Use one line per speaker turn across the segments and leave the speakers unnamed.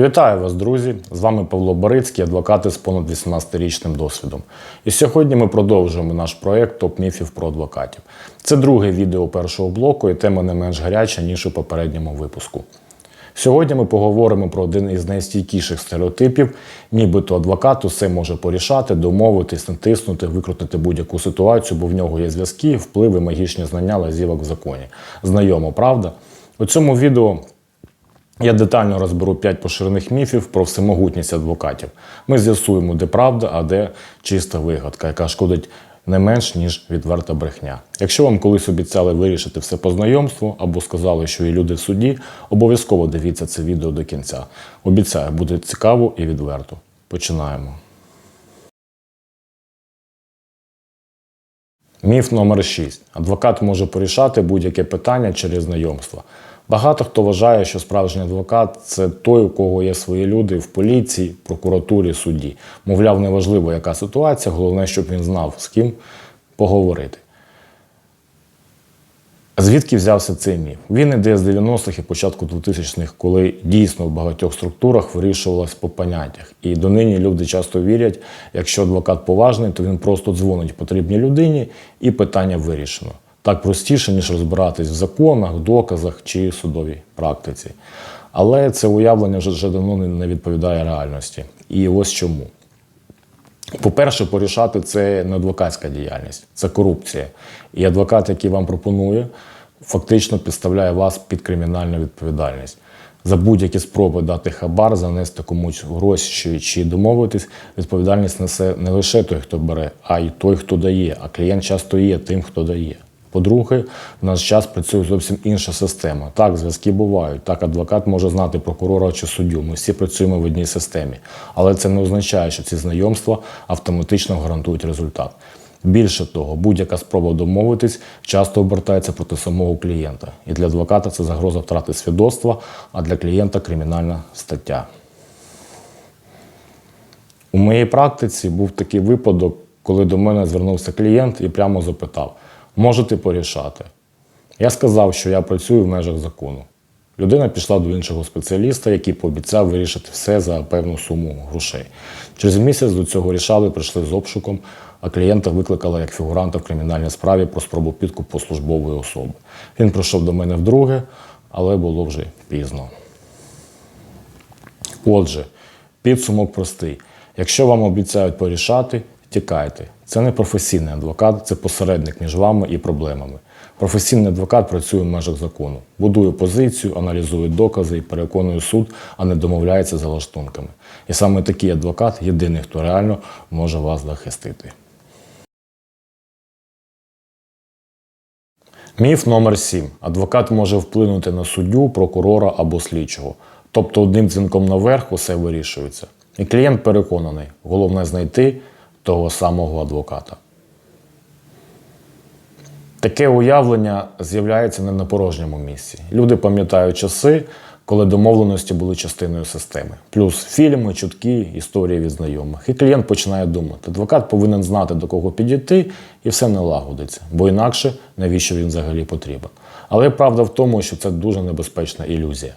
Вітаю вас, друзі! З вами Павло Борицький, адвокати з понад 18-річним досвідом. І сьогодні ми продовжуємо наш проєкт Топ міфів про адвокатів. Це друге відео першого блоку, і тема не менш гаряча, ніж у попередньому випуску. Сьогодні ми поговоримо про один із найстійкіших стереотипів, нібито адвокат усе може порішати, домовитись, натиснути, викрутити будь-яку ситуацію, бо в нього є зв'язки, впливи, магічні знання, лазівок в законі. Знайомо, правда? У цьому відео я детально розберу 5 поширених міфів про всемогутність адвокатів. Ми з'ясуємо, де правда, а де чиста вигадка, яка шкодить не менш, ніж відверта брехня. Якщо вам колись обіцяли вирішити все по знайомству або сказали, що є люди в суді, обов'язково дивіться це відео до кінця. Обіцяю, буде цікаво і відверто. Починаємо. Міф номер 6. Адвокат може порішати будь-яке питання через знайомство. Багато хто вважає, що справжній адвокат це той, у кого є свої люди в поліції, прокуратурі, суді. Мовляв, неважливо, яка ситуація, головне, щоб він знав, з ким поговорити. Звідки взявся цей міф? Він іде з 90-х і початку 2000-х, коли дійсно в багатьох структурах вирішувалось по поняттях. І донині люди часто вірять, якщо адвокат поважний, то він просто дзвонить потрібній людині і питання вирішено. Так простіше, ніж розбиратись в законах, доказах чи судовій практиці. Але це уявлення вже, вже давно не- відповідає реальності. І ось чому. По-перше, порішати це не адвокатська діяльність, це корупція. І адвокат, який вам пропонує, фактично підставляє вас під кримінальну відповідальність. За будь-які спроби дати хабар, занести комусь гроші чи домовитись, відповідальність несе не лише той, хто бере, а й той, хто дає. А клієнт часто є тим, хто дає. По-друге, в наш час працює зовсім інша система. Так, зв'язки бувають. Так, адвокат може знати прокурора чи суддю. Ми всі працюємо в одній системі. Але це не означає, що ці знайомства автоматично гарантують результат. Більше того, будь-яка спроба домовитись часто обертається проти самого клієнта. І для адвоката це загроза втрати свідоцтва, а для клієнта кримінальна стаття. У моїй практиці був такий випадок, коли до мене звернувся клієнт і прямо запитав: можете порішати? Я сказав, що я працюю в межах закону. Людина пішла до іншого спеціаліста, який пообіцяв вирішити все за певну суму грошей. Через місяць до цього рішали, прийшли з обшуком, а клієнта викликали як фігуранта в кримінальній справі про спробу підкупу службової особи. Він прийшов до мене вдруге, але було вже пізно. Отже, підсумок простий. Якщо вам обіцяють порішати, тікайте. Це не професійний адвокат, це посередник між вами і проблемами. Професійний адвокат працює в межах закону, будує позицію, аналізує докази і переконує суд, а не домовляється за лаштунками. І саме такий адвокат єдиний, хто реально може вас захистити. Міф номер 7. Адвокат може вплинути на суддю, прокурора або слідчого. Тобто одним дзвінком наверх усе вирішується. І клієнт переконаний, головне знайти того самого адвоката. Таке уявлення з'являється не на порожньому місці. Люди пам'ятають часи, коли домовленості були частиною системи. Плюс фільми, чутки, історії від знайомих. І клієнт починає думати, адвокат повинен знати, до кого підійти, і все налагодиться, бо інакше навіщо він взагалі потрібен. Але правда в тому, що це дуже небезпечна ілюзія.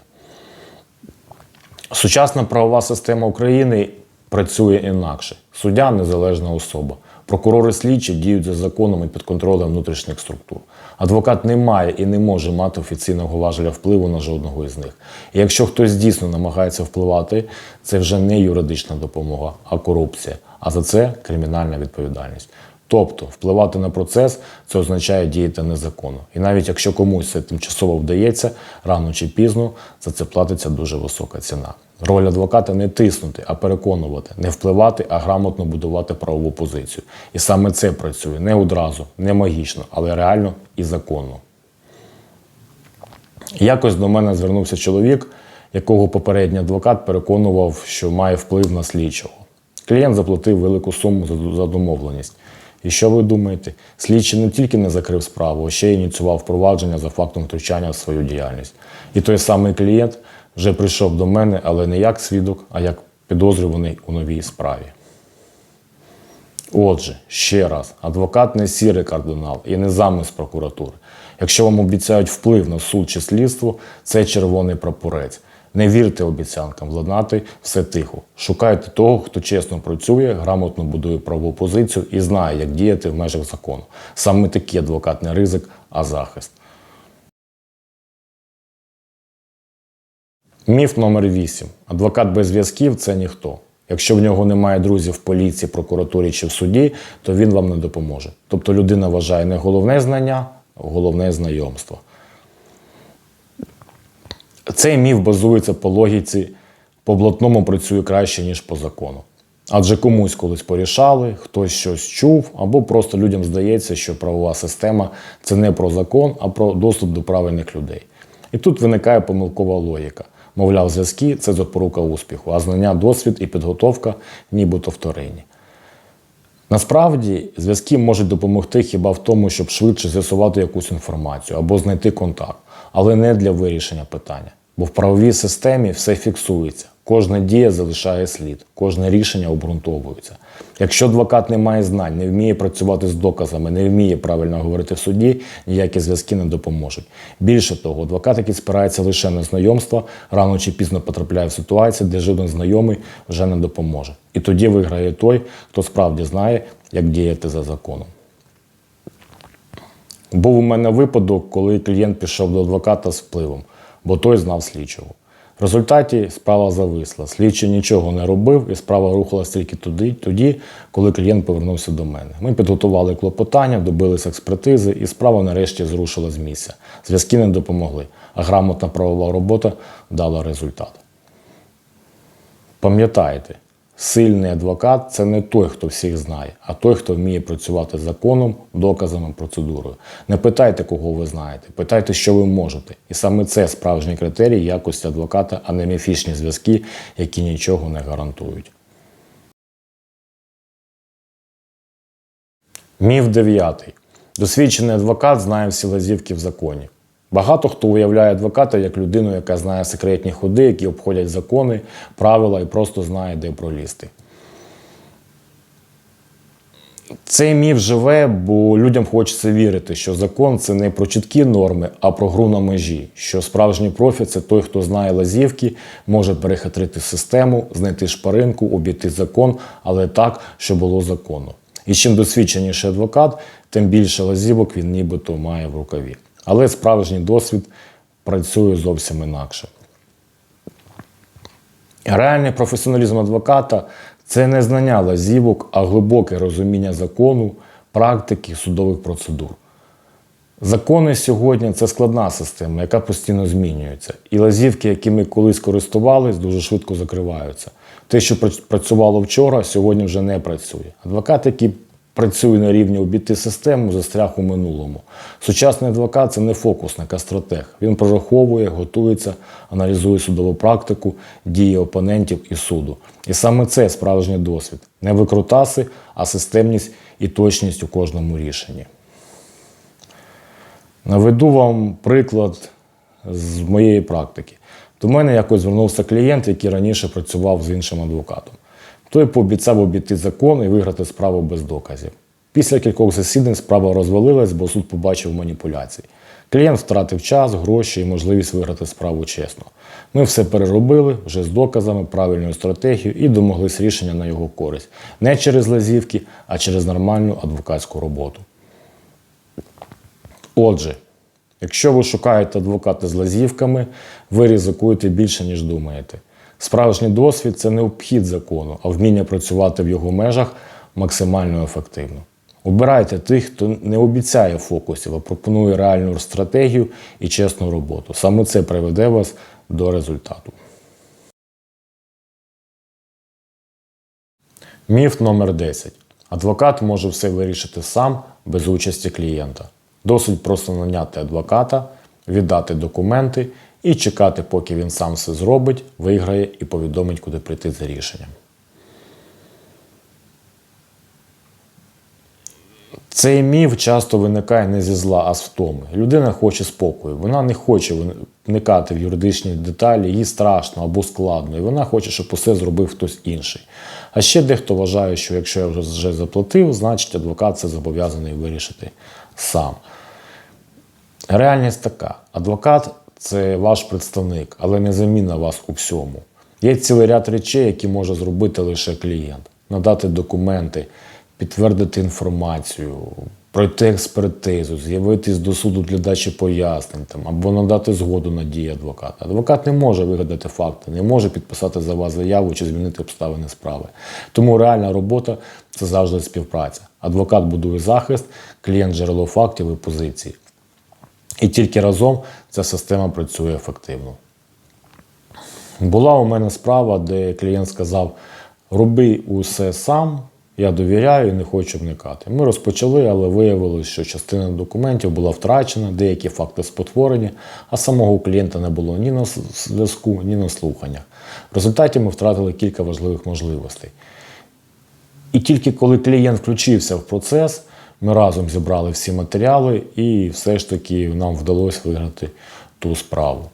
Сучасна правова система України працює інакше. Суддя незалежна особа. Прокурори слідчі діють за законом і під контролем внутрішніх структур. Адвокат не має і не може мати офіційного важеля впливу на жодного із них. І якщо хтось дійсно намагається впливати, це вже не юридична допомога, а корупція. А за це кримінальна відповідальність. Тобто впливати на процес це означає діяти незаконно. І навіть якщо комусь це тимчасово вдається, рано чи пізно за це платиться дуже висока ціна. Роль адвоката не тиснути, а переконувати, не впливати, а грамотно будувати правову позицію. І саме це працює не одразу, не магічно, але реально і законно. Якось до мене звернувся чоловік, якого попередній адвокат переконував, що має вплив на слідчого. Клієнт заплатив велику суму за- домовленість. І що ви думаєте? Слідчий не тільки не закрив справу, а ще й ініціював впровадження за фактом втручання в свою діяльність. І той самий клієнт вже прийшов до мене, але не як свідок, а як підозрюваний у новій справі. Отже, ще раз, адвокат не сірий кардинал і не замис прокуратури. Якщо вам обіцяють вплив на суд чи слідство, це червоний прапорець. Не вірте обіцянкам, владнати все тихо. Шукайте того, хто чесно працює, грамотно будує правову позицію і знає, як діяти в межах закону. Саме такий адвокат не ризик, а захист. Міф номер 8. Адвокат без зв'язків це ніхто. Якщо в нього немає друзів в поліції, прокуратурі чи в суді, то він вам не допоможе. Тобто людина вважає не головне знання, а головне знайомство. Цей міф базується по логіці, по блатному працює краще, ніж по закону. Адже комусь колись порішали, хтось щось чув, або просто людям здається, що правова система це не про закон, а про доступ до правильних людей. І тут виникає помилкова логіка. Мовляв, зв'язки це запорука успіху, а знання, досвід і підготовка нібито вторинні. Насправді, зв'язки можуть допомогти хіба в тому, щоб швидше з'ясувати якусь інформацію або знайти контакт, але не для вирішення питання. Бо в правовій системі все фіксується, кожна дія залишає слід, кожне рішення обґрунтовується. Якщо адвокат не має знань, не вміє працювати з доказами, не вміє правильно говорити в суді, ніякі зв'язки не допоможуть. Більше того, адвокат, який спирається лише на знайомства, рано чи пізно потрапляє в ситуацію, де жоден знайомий вже не допоможе. І тоді виграє той, хто справді знає, як діяти за законом. Був у мене випадок, коли клієнт пішов до адвоката з впливом, бо той знав слідчого. В результаті справа зависла. Слідчий нічого не робив, і справа рухалась тільки туди, тоді, коли клієнт повернувся до мене. Ми підготували клопотання, добилися експертизи, і справа нарешті зрушила з місця. Зв'язки не допомогли, а грамотна правова робота дала результат. Пам'ятайте, сильний адвокат це не той, хто всіх знає, а той, хто вміє працювати законом, доказами, процедурою. Не питайте, кого ви знаєте, питайте, що ви можете. І саме це справжній критерій якості адвоката, а не міфічні зв'язки, які нічого не гарантують. Міф дев'ятий. Досвідчений адвокат знає всі лазівки в законі. Багато хто уявляє адвоката як людину, яка знає секретні ходи, які обходять закони, правила і просто знає, де пролізти. Цей міф живе, бо людям хочеться вірити, що закон це не про чіткі норми, а про гру на межі. Що справжній профі це той, хто знає лазівки, може перехитрити систему, знайти шпаринку, обійти закон, але так, що було законно. І чим досвідченіший адвокат, тим більше лазівок він нібито має в рукаві. Але справжній досвід працює зовсім інакше. Реальний професіоналізм адвоката це не знання лазівок, а глибоке розуміння закону, практики, судових процедур. Закони сьогодні це складна система, яка постійно змінюється. І лазівки, якими колись користувались, дуже швидко закриваються. Те, що працювало вчора, сьогодні вже не працює. Адвокат, який працює на рівні обійти систему, застряг у минулому. Сучасний адвокат це не фокусник, а стратег. Він прораховує, готується, аналізує судову практику, дії опонентів і суду. І саме це справжній досвід. Не викрутаси, а системність і точність у кожному рішенні. Наведу вам приклад з моєї практики. До мене якось звернувся клієнт, який раніше працював з іншим адвокатом. Той пообіцяв обійти закон і виграти справу без доказів. Після кількох засідань справа розвалилась, бо суд побачив маніпуляції. Клієнт втратив час, гроші і можливість виграти справу чесно. Ми все переробили вже з доказами, правильною стратегією і домоглись рішення на його користь. Не через лазівки, а через нормальну адвокатську роботу. Отже, якщо ви шукаєте адвоката з лазівками, ви ризикуєте більше, ніж думаєте. Справжній досвід це не обхід закону, а вміння працювати в його межах максимально ефективно. Обирайте тих, хто не обіцяє фокусів, а пропонує реальну стратегію і чесну роботу. Саме це приведе вас до результату. Міф номер 10. Адвокат може все вирішити сам без участі клієнта. Досить просто наняти адвоката, віддати документи і чекати, поки він сам все зробить, виграє і повідомить, куди прийти за рішенням. Цей міф часто виникає не зі зла, а з втоми. Людина хоче спокою, вона не хоче вникати в юридичні деталі, їй страшно або складно, і вона хоче, щоб усе зробив хтось інший. А ще дехто вважає, що якщо я вже заплатив, значить адвокат це зобов'язаний вирішити сам. Реальність така: адвокат це ваш представник, але не заміна вас у всьому. Є цілий ряд речей, які може зробити лише клієнт: надати документи, підтвердити інформацію, пройти експертизу, з'явитись до суду для дачі пояснень там, або надати згоду на дії адвоката. Адвокат не може вигадати факти, не може підписати за вас заяву чи змінити обставини справи. Тому реальна робота це завжди співпраця. Адвокат будує захист, клієнт джерело фактів і позицій. І тільки разом ця система працює ефективно. Була у мене справа, де клієнт сказав: роби усе сам, я довіряю і не хочу вникати. Ми розпочали, але виявилось, що частина документів була втрачена, деякі факти спотворені, а самого клієнта не було ні на зв'язку, ні на слуханнях. В результаті ми втратили кілька важливих можливостей. І тільки коли клієнт включився в процес, ми разом зібрали всі матеріали, і все ж таки нам вдалося виграти ту справу.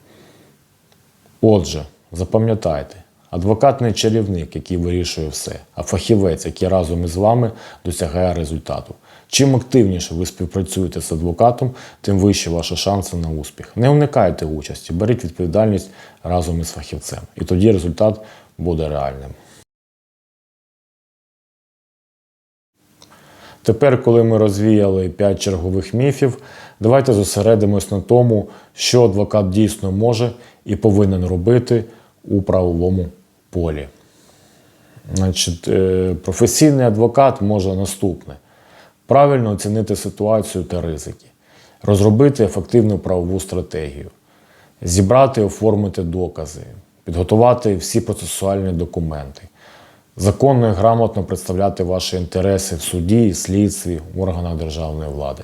Отже, запам'ятайте, адвокат не чарівник, який вирішує все, а фахівець, який разом із вами досягає результату. Чим активніше ви співпрацюєте з адвокатом, тим вищі ваші шанси на успіх. Не уникайте участі, беріть відповідальність разом із фахівцем. І тоді результат буде реальним. Тепер, коли ми розвіяли 5 чергових міфів, давайте зосередимось на тому, що адвокат дійсно може і повинен робити у правовому полі. Значить, е, професійний адвокат може наступне: правильно оцінити ситуацію та ризики, розробити ефективну правову стратегію, зібрати і оформити докази, підготувати всі процесуальні документи, законно і грамотно представляти ваші інтереси в суді, слідстві, органах державної влади,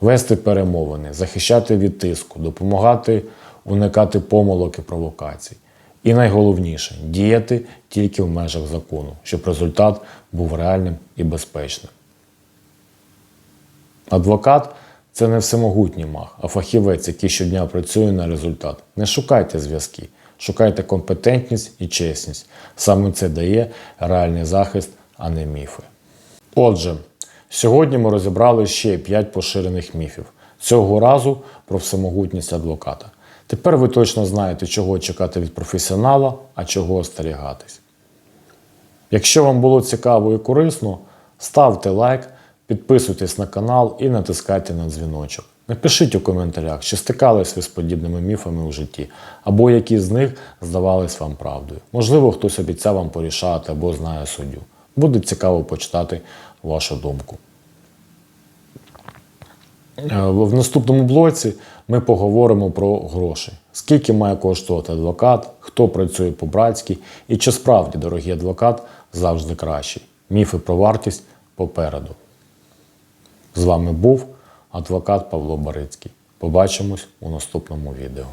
вести перемовини, захищати від тиску, допомагати уникати помилок і провокацій. І найголовніше діяти тільки в межах закону, щоб результат був реальним і безпечним. Адвокат це не всемогутній мах, а фахівець, який щодня працює на результат. Не шукайте зв'язки, шукайте компетентність і чесність. Саме це дає реальний захист, а не міфи. Отже, сьогодні ми розібрали ще 5 поширених міфів. Цього разу про всемогутність адвоката. Тепер ви точно знаєте, чого чекати від професіонала, а чого остерігатись. Якщо вам було цікаво і корисно, ставте лайк, підписуйтесь на канал і натискайте на дзвіночок. Напишіть у коментарях, чи стикались ви з подібними міфами у житті, або які з них здавались вам правдою. Можливо, хтось обіцяв вам порішати або знає суддю. Буде цікаво почитати вашу думку. Е, В наступному блоці ми поговоримо про гроші. Скільки має коштувати адвокат, хто працює по-братськи і чи справді дорогий адвокат завжди кращий. Міфи про вартість попереду. З вами був адвокат Павло Барицький. Побачимось у наступному відео.